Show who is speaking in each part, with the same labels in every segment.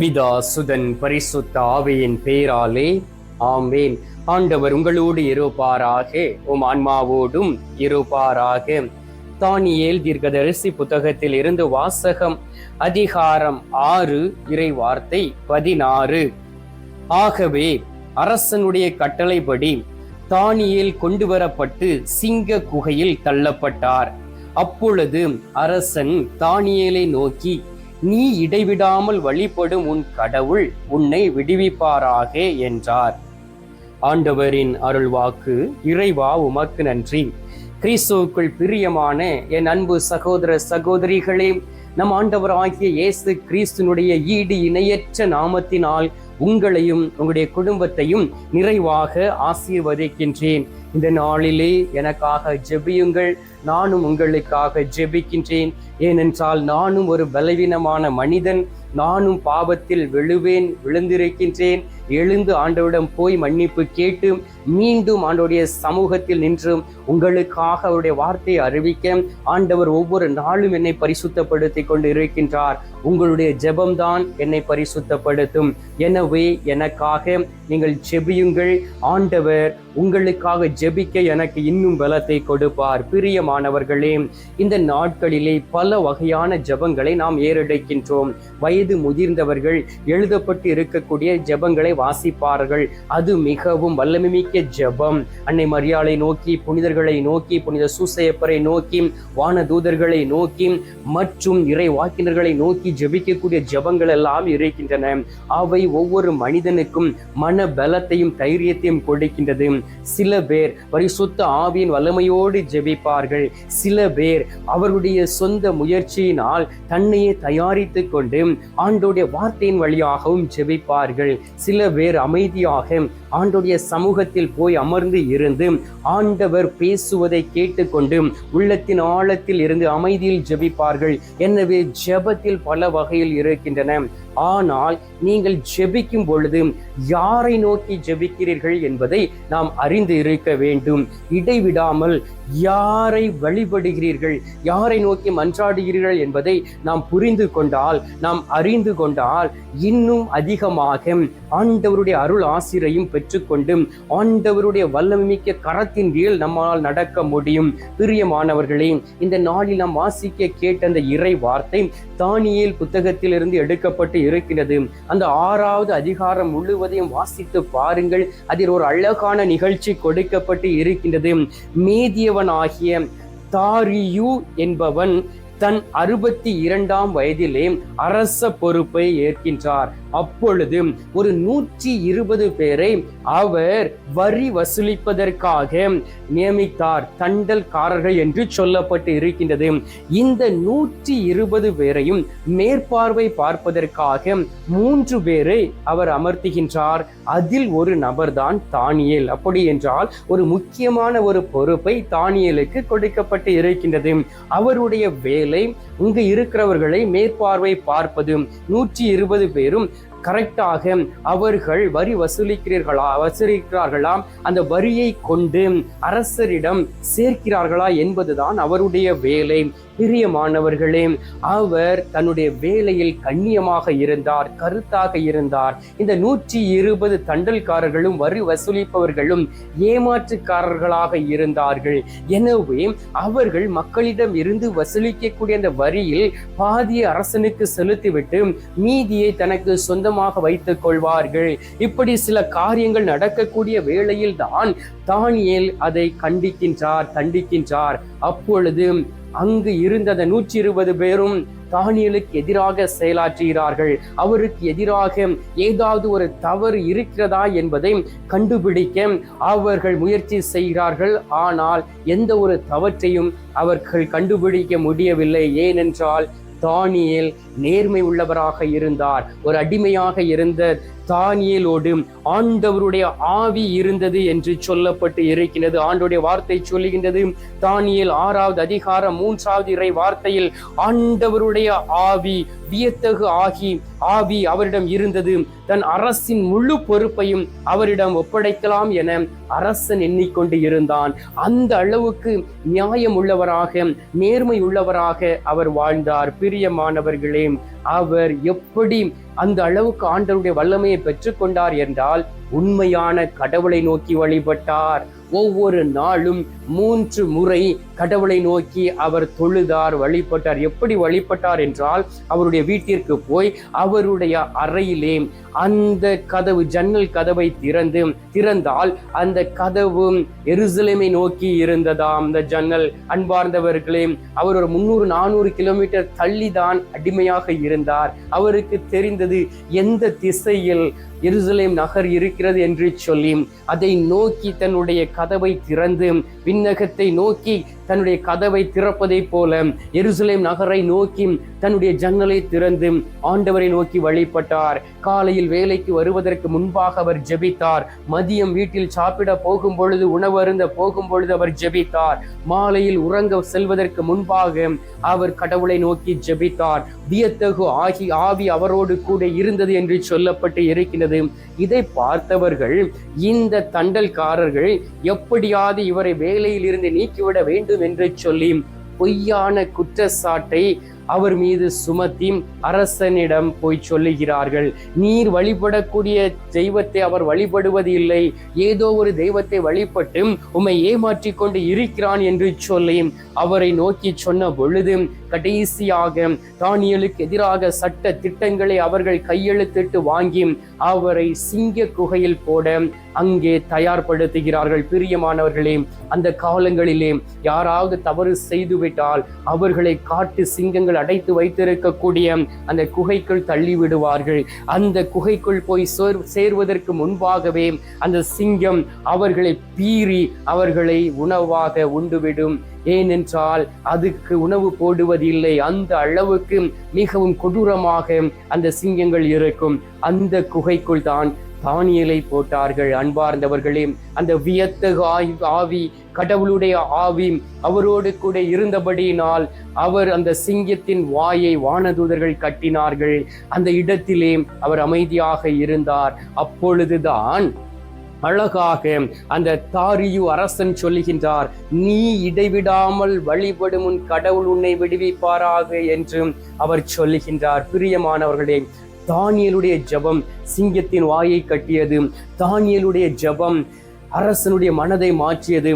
Speaker 1: பிதா சுதன் பரிசுத்த ஆவியின் பேராலே ஆமேன். ஆண்டவர் உங்களோடு இருப்பாராக உம் ஆன்மாவோடும் இருப்பாராக. தானியேல் தீர்க்கதரிசி புத்தகத்தில் இருந்து வாசகம் அதிகாரம் ஆறு இறை வார்த்தை பதினாறு. ஆகவே அரசனுடைய கட்டளைப்படி தானியேல் கொண்டு வரப்பட்டு சிங்க குகையில் தள்ளப்பட்டார். அப்பொழுது அரசன் தானியேலை நோக்கி நீ இடைவிடாமல் வழிபடும் உன் கடவுள் உன்னை விடுவிப்பாராக என்றார். ஆண்டவரின் அருள்வாக்கு இறைவா உமக்கு நன்றி. கிறிஸ்துவுக்குள் பிரியமான என் அன்பு சகோதர சகோதரிகளே நம் ஆண்டவர் ஆகிய இயேசு கிறிஸ்துனுடைய ஈடு இணையற்ற நாமத்தினால் உங்களையும் உங்களுடைய குடும்பத்தையும் நிறைவாக ஆசீர்வதிக்கின்றேன். இந்த நாளிலே எனக்காக ஜெபியுங்கள். நானும் உங்களுக்காக ஜெபிக்கின்றேன். ஏனென்றால் நானும் ஒரு பலவீனமான மனிதன். நானும் பாவத்தில் விழுவேன் விழுந்திருக்கின்றேன். எழுந்து ஆண்டவரிடம் போய் மன்னிப்பு கேட்டு மீண்டும் ஆண்டவருடைய சமூகத்தில் நின்று உங்களுக்காக அவருடைய வார்த்தையை அறிவிக்க ஆண்டவர் ஒவ்வொரு நாளும் என்னை பரிசுத்தப்படுத்தி கொண்டு இருக்கின்றார் உங்களுடைய ஜெபம்தான் என்னை பரிசுத்தப்படுத்தும். எனவே எனக்காக நீங்கள் ஜெபியுங்கள். ஆண்டவர் உங்களுக்காக ஜெபிக்க எனக்கு இன்னும் பலத்தை கொடுப்பார். பிரியமானவர்களே இந்த நாட்களிலே பல வகையான ஜெபங்களை நாம் ஏறெடுக்கின்றோம். வயது முதிர்ந்தவர்கள் எழுதப்பட்டு இருக்கக்கூடிய ஜெபங்களை வாசிப்பார்கள். அது மிகவும் வல்லமைமிக்க ஜபம். அன்னை மரியாளை நோக்கி புனிதர்களை நோக்கி புனித சூசையப்பரை நோக்கி வான தூதர்களை நோக்கி மற்றும் இறை வாக்கினர்களை நோக்கி ஜபிக்கக்கூடிய ஜபங்கள் எல்லாம் இருக்கின்றன. அவை ஒவ்வொரு மனிதனுக்கும் மன பலத்தையும் தைரியத்தையும் கொடுக்கின்றது. சில பேர் பரிசுத்த ஆவியின் வல்லமையோடு ஜெபிப்பார்கள். சில பேர் அவருடைய சொந்த முயற்சியினால் தன்னையே தயாரித்து கொண்டு ஆண்டோடைய வார்த்தையின் வழியாகவும் ஜெபிப்பார்கள். சில வேறு அமைதியாக ஆண்டுடைய சமூகத்தில் போய் அமர்ந்து இருந்து ஆண்டவர் பேசுவதை கேட்டுக்கொண்டு உள்ளத்தின் ஆழத்தில் இருந்து அமைதியில் ஜெபிப்பார்கள். எனவே ஜெபத்தில் பல வகையில் இருக்கின்றன. ஆனால் நீங்கள் ஜெபிக்கும் பொழுது யாரை நோக்கி ஜெபிக்கிறீர்கள் என்பதை நாம் அறிந்து இருக்க வேண்டும். இடைவிடாமல் யாரை வழிபடுகிறீர்கள் யாரை நோக்கி மன்றாடுகிறீர்கள் என்பதை நாம் புரிந்து கொண்டால் நாம் அறிந்து கொண்டால் இன்னும் அதிகமாக ஆண்டவருடைய அருள் ஆசிரையும் பெற்றுக்கொண்டு ஆண்டவருடைய வல்லமிக்க கரத்தின் கீழ் நம்மால் நடக்க முடியும். பிரியமானவர்களே இந்த நாளில் நாம் வாசிக்க கேட்ட அந்த இறை வார்த்தை தானியேல் புத்தகத்திலிருந்து எடுக்கப்பட்டு இருக்கிறது. அந்த ஆறாவது அதிகாரம் முழுவதையும் வாசித்து பாருங்கள். அதில் ஒரு அழகான நிகழ்ச்சி கொடுக்கப்பட்டு இருக்கின்றது. மேதியவனாகிய தாரியு என்பவன் தன் அறுபத்தி இரண்டாம் வயதிலே அரச பொறுப்பை ஏற்கின்றார். அப்பொழுது ஒரு நூற்றி இருபது பேரை அவர் வரி வசூலிப்பதற்காக நியமித்தார் தண்டல்காரர்கள் என்று சொல்லப்பட்டு இருக்கின்றது. இந்த நூற்றி இருபது பேரையும் மேற்பார்வை பார்ப்பதற்காக மூன்று பேரை அவர் அமர்த்துகின்றார். அதில் ஒரு நபர்தான் தானியேல். அப்படி என்றால் ஒரு முக்கியமான ஒரு பொறுப்பை தானியலுக்கு கொடுக்கப்பட்டு இருக்கின்றது. அவருடைய வேலை இங்கு இருக்கிறவர்களை மேற்பார்வை பார்ப்பது. நூற்றி இருபது பேரும் கரெக்டாக அவர்கள் வரி வசூலிக்கிறீர்களா வசூலிக்கிறார்களா அந்த வரியை கொண்டு அரசரிடம் சேர்க்கிறார்களா என்பதுதான் அவருடைய வேலை. பிரியமானவர்களே அவர் தன்னுடைய வேலையில் கண்ணியமாக இருந்தார் கருத்தாக இருந்தார். இந்த நூற்றி இருபது தண்டல்காரர்களும் வரி வசூலிப்பவர்களும் ஏமாற்றுக்காரர்களாக இருந்தார்கள். எனவே அவர்கள் மக்களிடம் இருந்து வசூலிக்கக்கூடிய அந்த வரியில் பாதியை அரசனுக்கு செலுத்திவிட்டு மீதியை தனக்கு சொந்த சொந்தமாக வைத்துக் கொள்வார்கள். இப்படி சில காரியங்கள் நடக்கக்கூடிய வேளையில் தான் தானியல் அதை கண்டிக்கின்றார் தண்டிக்கின்றார். அப்பொழுது அங்கு இருந்த நூற்றி இருபது பேரும் தானியலுக்கு எதிராக செயலாற்றுகிறார்கள். அவருக்கு எதிராக ஏதாவது ஒரு தவறு இருக்கிறதா என்பதை கண்டுபிடிக்க அவர்கள் முயற்சி செய்கிறார்கள். ஆனால் எந்த ஒரு தவற்றையும் அவர்கள் கண்டுபிடிக்க முடியவில்லை. ஏனென்றால் தானியல் நேர்மை உள்ளவராக இருந்தார். ஒரு அடிமையாக இருந்த தானியலோடு ஆண்டவருடைய ஆவி இருந்தது என்று சொல்லப்பட்டு இருக்கிறது ஆண்டவுடைய வார்த்தை சொல்லுகின்றது. தானியல் ஆறாவது அதிகாரம் மூன்றாவது இறை வார்த்தையில் ஆண்டவருடைய ஆவி வியத்தகு ஆகி ஆவி அவரிடம் இருந்தது. தன் அரசின் முழு பொறுப்பையும் அவரிடம் ஒப்படைக்கலாம் என அரசன் எண்ணிக்கொண்டு இருந்தான். அந்த அளவுக்கு நியாயம் உள்ளவராக நேர்மை உள்ளவராக அவர் வாழ்ந்தார். பிரியமானவர்களே அவர் எப்படி அந்த அளவுக்கு ஆண்டவருடைய வல்லமையை பெற்றுக்கொண்டார் என்றால் உண்மையான கடவுளை நோக்கி வழிபட்டார். ஒவ்வொரு நாளும் மூன்று முறை கடவுளை நோக்கி அவர் தொழுதார் வழிபட்டார். எப்படி வழிபட்டார் என்றால் அவருடைய வீட்டிற்கு போய் அவருடைய அறையிலே அந்த கதவு ஜன்னல் கதவை திறந்து திறந்தால் அந்த கதவு எருசலேமை நோக்கி இருந்ததாம். அந்த ஜன்னல் அன்பார்ந்தவர்களே அவர் ஒரு முந்நூறு நானூறு கிலோமீட்டர் தள்ளிதான் அடிமையாக இருந்தார். அவருக்கு தெரிந்தது எந்த திசையில் எருசலேம் நகர் இருக்கு இருக்கிறது என்று சொல்லி அதை நோக்கி தன்னுடைய கதவை திறந்து விண்ணகத்தை நோக்கி தன்னுடைய கதவை திறப்பதைப் போல எருசலேம் நகரை நோக்கி தன்னுடைய ஜன்னலை திறந்து ஆண்டவரை நோக்கி வழிபட்டார். காலையில் வேலைக்கு வருவதற்கு முன்பாக அவர் ஜெபித்தார். மதியம் வீட்டில் சாப்பிட போகும் பொழுது உணவு அருந்த போகும் பொழுது அவர் ஜெபித்தார். மாலையில் உறங்க செல்வதற்கு முன்பாக அவர் கடவுளை நோக்கி ஜெபித்தார். வியத்தகு ஆகி ஆவி அவரோடு கூட இருந்தது என்று சொல்லப்பட்டு இருக்கிறது. இதை பார்த்தவர்கள் இந்த தண்டல்காரர்கள் எப்படியாவது இவரை வேலையில் இருந்து நீக்கிவிட வேண்டும் என்று சொல்லி பொய்யான குற்றச்சாட்டை அவர் மீது சுமத்தி அரசனிடம் போய் சொல்லுகிறார்கள். நீர் வழிபடக்கூடிய தெய்வத்தை அவர் வழிபடுவது இல்லை. ஏதோ ஒரு தெய்வத்தை வழிபட்டு உம்மை ஏமாற்றி கொண்டு இருக்கிறான் என்று சொல்லி அவரை நோக்கி சொன்ன பொழுது கடைசியாக தானியலுக்கு எதிராக சட்ட திட்டங்களை அவர்கள் கையெழுத்திட்டு வாங்கி அவரை சிங்க குகையில் போட அங்கே தயார்படுத்துகிறார்கள். பிரியமானவர்களே அந்த காலங்களிலே யாராவது தவறு செய்துவிட்டால் அவர்களை காட்டு சிங்கங்கள் அடைத்து வைத்திருக்கக்கூடிய அந்த குகைக்குள் தள்ளி விடுவார்கள் அந்த குகைக்குள் போய் சேர் சேர்வதற்கு முன்பாகவே அந்த சிங்கம் அவர்களை பீறி அவர்களை உணவாக உண்டுவிடும். ஏனென்றால் அதுக்கு உணவு போடுவதில்லை. அந்த அளவுக்கு மிகவும் கொடூரமாக அந்த சிங்கங்கள் இருக்கும். அந்த குகைக்குள் தான் தானியலை போட்டார்கள் அன்பார்ந்தவர்களே. அந்த வியத்தகு ஆவி கடவுளுடைய ஆவி அவரோடு கூட இருந்தபடியினால் அவர் அந்த சிங்கத்தின் வாயை வானதூதர்கள் கட்டினார்கள். அந்த இடத்திலே அவர் அமைதியாக இருந்தார். அப்பொழுதுதான் அழகாக அந்த தாரியு அரசன் சொல்லுகின்றார் நீ இடைவிடாமல் வழிபடும் உன் கடவுள் உன்னை விடுவிப்பாராக என்றும் அவர் சொல்லுகின்றார். பிரியமானவர்களே தானியலுடைய ஜெபம் சிங்கத்தின் வாயை கட்டியது. தானியலுடைய ஜெபம் அரசனுடைய மனதை மாற்றியது.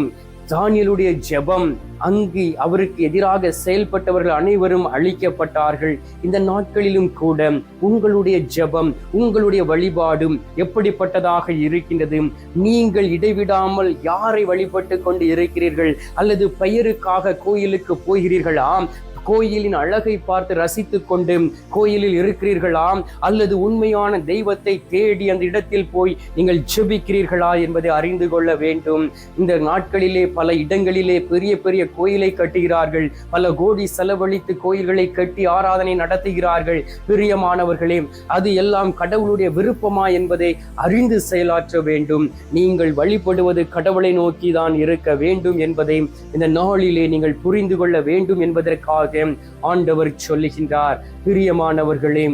Speaker 1: தானியலுடைய ஜெபம் அங்கு அவருக்கு எதிராக செயல்பட்டவர்கள் அனைவரும் அழிக்கப்பட்டார்கள். இந்த நாட்களிலும் கூட உங்களுடைய ஜெபம் உங்களுடைய வழிபாடும் எப்படிப்பட்டதாக இருக்கின்றது? நீங்கள் இடைவிடாமல் யாரை வழிபட்டு கொண்டு இருக்கிறீர்கள்? அல்லது பெயருக்காக கோயிலுக்கு போகிறீர்களா? கோயிலின் அழகை பார்த்து ரசித்து கொண்டு கோயிலில் இருக்கிறீர்களா அல்லது உண்மையான தெய்வத்தை தேடி அந்த இடத்தில் போய் நீங்கள் ஜெபிக்கிறீர்களா என்பதை அறிந்து கொள்ள வேண்டும். இந்த நாட்களிலே பல இடங்களிலே பெரிய பெரிய கோயிலை கட்டுகிறார்கள். பல கோடி செலவழித்து கோயில்களை கட்டி ஆராதனை நடத்துகிறார்கள். பிரியமானவர்களே அது எல்லாம் கடவுளுடைய விருப்பமா என்பதை அறிந்து செயலாற்ற வேண்டும். நீங்கள் வழிபடுவது கடவுளை நோக்கி தான் இருக்க வேண்டும் என்பதை இந்த நாளிலே நீங்கள் புரிந்து கொள்ள வேண்டும் என்பதற்காக ஆண்டவர் சொல்லுகின்றார். பிரியமானவர்களே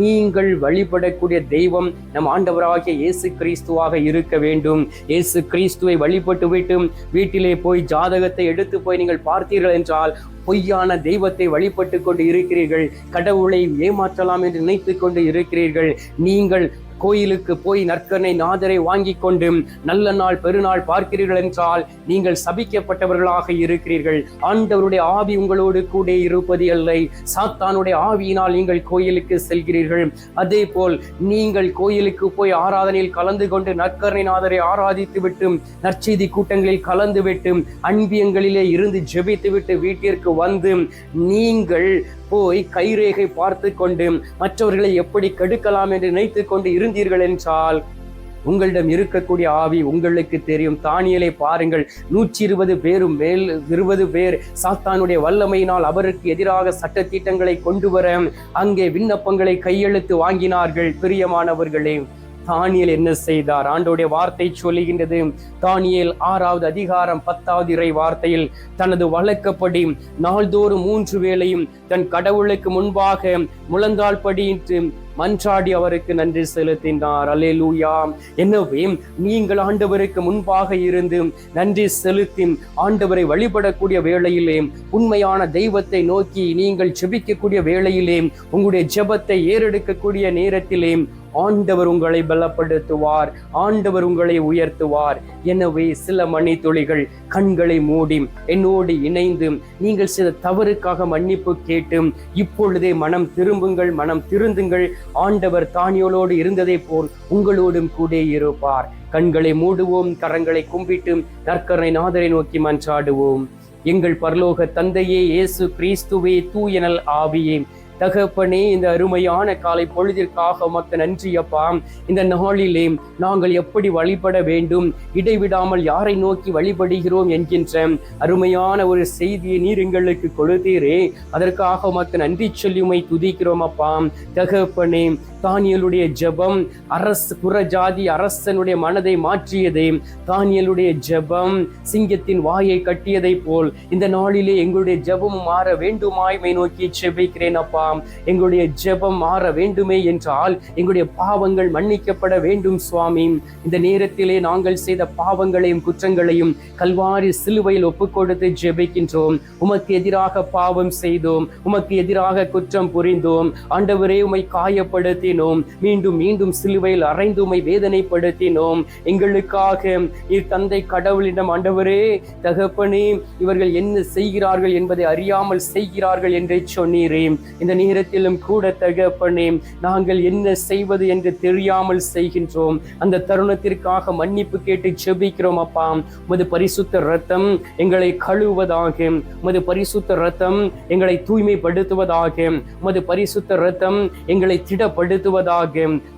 Speaker 1: நீங்கள் வழிபடக்கூடிய தெய்வம் நம் ஆண்டவராகிய இயேசு கிறிஸ்துவாக இருக்க வேண்டும். இயேசு கிறிஸ்துவை வழிபட்டு விட்டு வீட்டிலே போய் ஜாதகத்தை எடுத்து போய் நீங்கள் பார்த்தீர்கள் என்றால் பொய்யான தெய்வத்தை வழிபட்டு கொண்டு இருக்கிறீர்கள். கடவுளை ஏமாற்றலாம் என்று நினைத்து கொண்டு இருக்கிறீர்கள். நீங்கள் கோயிலுக்கு போய் நற்கனை நாதரை வாங்கி கொண்டு நல்ல நாள் பெருநாள் பார்க்கிறீர்கள் என்றால் நீங்கள் சபிக்கப்பட்டவர்களாக இருக்கிறீர்கள். ஆண்டவருடைய ஆவி உங்களோடு கூட இருப்பது இல்லை. சாத்தானுடைய ஆவியினால் நீங்கள் கோயிலுக்கு செல்கிறீர்கள். அதே போல் நீங்கள் கோயிலுக்கு போய் ஆராதனையில் கலந்து கொண்டு நற்கரணை நாதரை ஆராதித்து விட்டு நற்செய்தி கூட்டங்களில் கலந்து விட்டு அன்பியங்களிலே இருந்து ஜெபித்து விட்டு வீட்டிற்கு வந்து நீங்கள் போய் கைரேகை பார்த்து கொண்டு மற்றவர்களை எப்படி கெடுக்கலாம் என்று நினைத்து கொண்டு இருந்தீர்கள் என்றால் உங்களிடம் இருக்கக்கூடிய ஆவி உங்களுக்கு தெரியும். தானியலை பாருங்கள். நூற்றி இருபது பேரும் மேல் இருபது பேர் சாத்தானுடைய வல்லமையினால் அவருக்கு எதிராக சட்டத்திட்டங்களை கொண்டு வர அங்கே விண்ணப்பங்களை கையெழுத்து வாங்கினார்கள். பிரியமானவர்களே தானியல் என்ன செய்தார்? ஆண்டோடைய வார்த்தை சொல்லுகின்றது. தானியல் ஆறாவது அதிகாரம் பத்தாவது இறை வார்த்தையில் தனது வழக்கப்படி நாள்தோறும் மூன்று வேளையும் தன் கடவுளுக்கு முன்பாக முழந்தாள் படியிட்டு மன்றாடி அவருக்கு நன்றி செலுத்தினார். அலேலூயா எனவே நீங்கள் ஆண்டவருக்கு முன்பாக இருந்து நன்றி செலுத்தி ஆண்டவரை வழிபடக்கூடிய வேளையிலே உண்மையான தெய்வத்தை நோக்கி நீங்கள் ஜெபிக்கக்கூடிய வேளையிலே உங்களுடைய ஜெபத்தை ஏறெடுக்கக்கூடிய நேரத்திலே ஆண்டவர் உங்களை பலப்படுத்துவார் ஆண்டவர் உங்களை உயர்த்துவார். எனவே சில மணி துளிகள் கண்களை மூடி என்னோடு இணைந்து நீங்கள் சில தவறுக்காக மன்னிப்பு கேட்டு இப்பொழுதே மனம் திரும்புங்கள் மனம் திருந்துங்கள். ஆண்டவர் தானியோலோடு இருந்ததை போல் உங்களோடும் கூட இருப்பார். கண்களை மூடுவோம் கரங்களை கும்பிட்டு நற்கரை நாதரை நோக்கி மன்றாடுவோம். எங்கள் பரலோக தந்தையே இயேசு கிறிஸ்துவே தூயனல் ஆவியே. தகப்பனே இந்த அருமையான காலை பொழுதிற்காக மொத்த நன்றி அப்பா. இந்த நாளிலே நாங்கள் எப்படி வழிபட வேண்டும்? இடைவிடாமல் யாரை நோக்கி வழிபடுகிறோம் என்கின்ற அருமையான ஒரு செய்தியை நீர் எங்களுக்கு கொடுத்தீரே. அதற்காக மொத்த நன்றி சொல்லியுமை துதிக்கிறோம் அப்பா. தகப்பனே தானியலுடைய ஜெபம் அரசு புறஜாதி அரசனுடைய மனதை மாற்றியதே. தானியலுடைய ஜெபம் சிங்கத்தின் வாயை கட்டியதை போல் இந்த நாளிலே எங்களுடைய ஜெபம் மாற வேண்டுமாய்மை நோக்கி செபிக்கிறேன் அப்பா. எங்களுடைய ஜெபம் மாற வேண்டுமே என்றால் எங்களுடைய பாவங்கள் மன்னிக்கப்பட வேண்டும் சுவாமி. இந்த நேரத்திலே நாங்கள் செய்த பாவங்களையும் குற்றங்களையும் கல்வாரி சிலுவையில் ஒப்புக்கொடுத்து ஜெபிக்கின்றோம். உமக்கு எதிராக பாவம் செய்தோம். உமக்கு எதிராக குற்றம் புரிந்தோம். ஆண்டவரே உமை காயப்படுத்தினோம் மீண்டும் மீண்டும் சிலுவையில் அறைந்து உமை வேதனைப்படுத்தினோம். எங்களுக்காக நீர் தந்தை கடவுளிடம் ஆண்டவரே தகப்பனே இவர்கள் என்ன செய்கிறார்கள் என்பதை அறியாமல் செய்கிறார்கள் என்றே சொன்னீரே. இந்த நேரத்திலும் கூட தகப்பனே நாங்கள் என்ன செய்வது என்று தெரியாமல் செய்கின்றோம். அந்த தருணத்திற்காக மன்னிப்பு கேட்டு செபிக்கிறோம் அப்பா. உமது பரிசுத்த ரத்தம் எங்களை கழுவுவதாக உமது பரிசுத்த ரத்தம் எங்களை தூய்மைப்படுத்துவதாக உமது பரிசுத்த ரத்தம் எங்களை திடப்படுத்துவதாக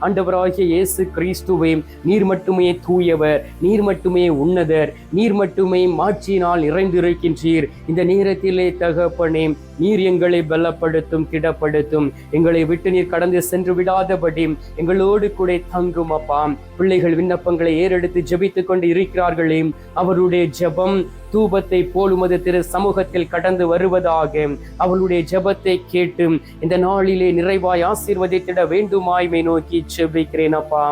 Speaker 1: ஆண்டவராகிய இயேசு கிறிஸ்துவே நீர் மட்டுமே தூயவர் நீர் மட்டுமே உன்னதர் நீர் மட்டுமே மாட்சியினால் நிறைந்திருக்கின்றீர். இந்த நேரத்திலே தகப்பனே நீர் எங்களை பலப்படுத்தும் திடப்படுத்தும். எங்களை விட்டு நீர் கடந்து சென்று விடாதபடி எங்களோடு கூட தங்கும் அப்பா. பிள்ளைகள் விண்ணப்பங்களை ஏறெடுத்து ஜபித்துக் கொண்டு இருக்கிறார்களே அவருடைய ஜபம் தூபத்தை போலுமது திரு சமூகத்தில் கடந்து வருவதாக அவளுடைய ஜெபத்தை கேட்டு இந்த நாளிலே நிறைவாய் ஆசீர்வதித்திட வேண்டுமாய்மை நோக்கி செபிக்கிறேன் அப்பா.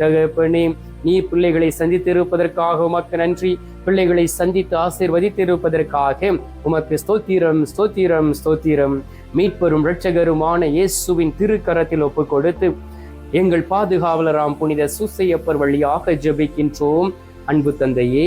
Speaker 1: தகப்பனே நீ பிள்ளைகளை சந்தித்திருப்பதற்காக உமக்கு நன்றி. பிள்ளைகளை சந்தித்து ஆசீர்வதித்திருப்பதற்காக உமக்கு ஸ்தோத்திரம் ஸ்தோத்திரம் ஸ்தோத்திரம். மீட்பெரும் இரட்சகருமான இயேசுவின் திருக்கரத்தில் ஒப்பு கொடுத்து எங்கள் பாதுகாவலராம் புனித சுசையப்பர் வழியாக ஜெபிக்கின்றோம். அன்பு தந்தையே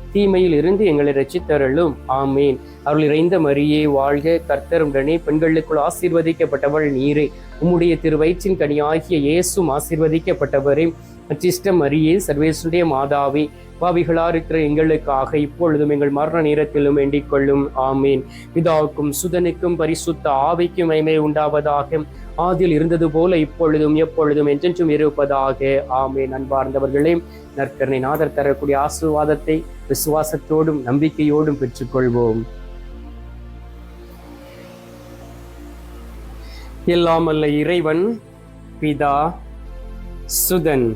Speaker 1: தீமையில் இருந்து எங்களை ரச்சித்தருளும் ஆமேன். அருள் இறைந்த மரியே வாழ்க கர்த்தருடனே பெண்களுக்குள் ஆசீர்வதிக்கப்பட்டவள் நீரே. உம்முடைய திரு வயிற்றின் கனியாகிய இயேசும் ஆசீர்வதிக்கப்பட்டவரே. அச்சிஷ்ட மரியே சர்வேசுடைய மாதாவே பாவிகளா இருக்கிற எங்களுக்காக இப்பொழுதும் எங்கள் மரண நேரத்திலும் வேண்டிக் கொள்ளும். ஆமீன். பிதாவுக்கும் சுதனுக்கும் பரிசுத்த ஆவிக்கும் மைமை உண்டாவதாக. ஆதில் இருந்தது போல இப்பொழுதும் எப்பொழுதும் என்றென்றும் இருப்பதாக. ஆமேன். அன்பார்ந்தவர்களே நற்கரணை நாதர் தரக்கூடிய ஆசீர்வாதத்தை விசுவாசத்தோடும் நம்பிக்கையோடும் பெற்றுக்கொள்வோம். எல்லாமல்ல இறைவன் பிதா சுதன்.